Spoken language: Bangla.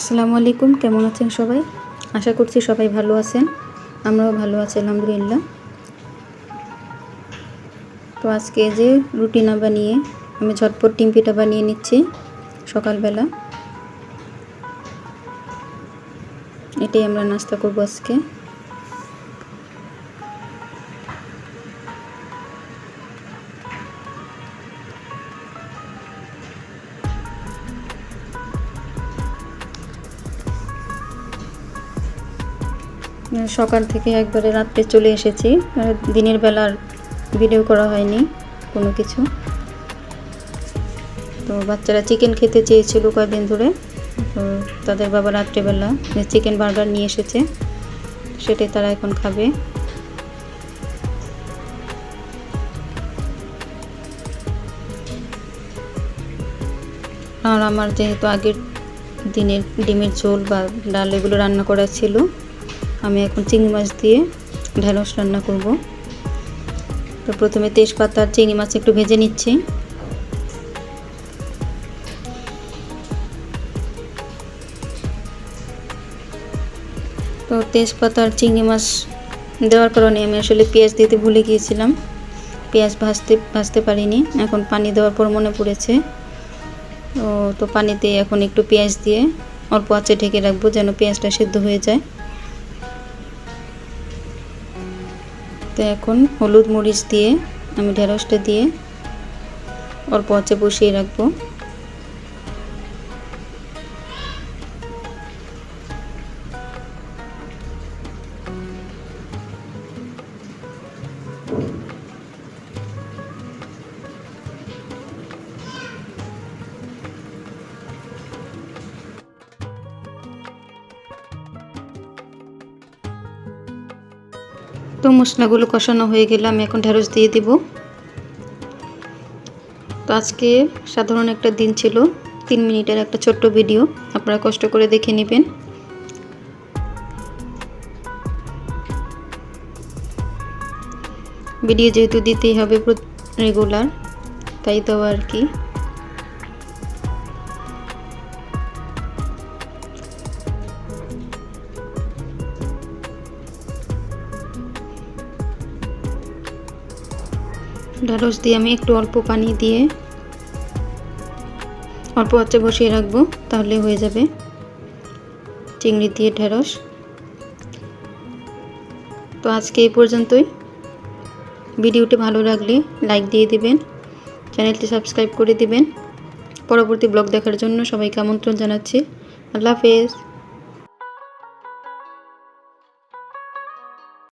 আসসালামু আলাইকুম, কেমন আছেন সবাই? আশা করছি সবাই ভালো আছেন। আমরাও ভালো আছি, আলহামদুলিল্লাহ। তো আজকে যে রুটি না বানিয়ে, আমি ঝটপট ডিম পিঠা বানিয়ে নিচ্ছি সকালবেলা। এটাই আমরা নাস্তা করব আজকে। সকাল থেকে একবারে রাত্রে চলে এসেছি। দিনের বেলার ভিডিও করা হয়নি কোনো কিছু। তো বাচ্চারা চিকেন খেতে চেয়েছিল কয়েকদিন ধরে। তো তাদের বাবা রাত্রেবেলা চিকেন বার্গার নিয়ে এসেছে, সেটাই তারা এখন খাবে। আর আমার যেহেতু আগের দিনের ডিমের ঝোল বা ডাল এগুলো রান্না করা ছিল আমি এখন চিংড়ি মাছ দিয়ে ঢেঁড়স রান্না করব। তো প্রথমে তেজপাতা আর চিংড়ি মাছ একটু ভেজে নিচ্ছি। তো তেজপাতা আর চিংড়ি মাছ দেওয়ার কারণে আমি আসলে পেঁয়াজ দিতে ভুলে গিয়েছিলাম। পেঁয়াজ ভাজতে ভাজতে পারিনি। এখন পানি দেওয়ার পর মনে পড়েছে। তো পানিতে এখন একটু পেঁয়াজ দিয়ে অল্প আঁচে ঢেকে রাখব যেন পেঁয়াজটা সিদ্ধ হয়ে যায়। তো এখন হলুদ মরিচ দিয়ে আমি ঢেঁড়সটা দিয়ে ওর পচে বসিয়ে রাখব। তো মশলাগুলো কষানো হয়ে গেলে আমি এখন ঢেঁড়স দিয়ে দিব। তো আজকে সাধারণ একটা দিন ছিল, তিন মিনিটের একটা ছোট্ট ভিডিও, আপনারা কষ্ট করে দেখে নেবেন। ভিডিও যেহেতু দিতেই হবে রেগুলার তাই তো আর কি। ঢ্যাঁড়স দিয়ে আমি একটু অল্প পানি দিয়ে অল্প আঁচে বসিয়ে রাখব, তাহলে হয়ে যাবে। চিংড়ি দিয়ে ঢেঁড়স। তো আজকে এই পর্যন্তই। ভিডিওটি ভালো লাগলে লাইক দিয়ে দিবেন, চ্যানেলটি সাবস্ক্রাইব করে দিবেন। পরবর্তী ব্লগ দেখার জন্য সবাইকে আমন্ত্রণ জানাচ্ছি। আল্লাহ হাফেজ।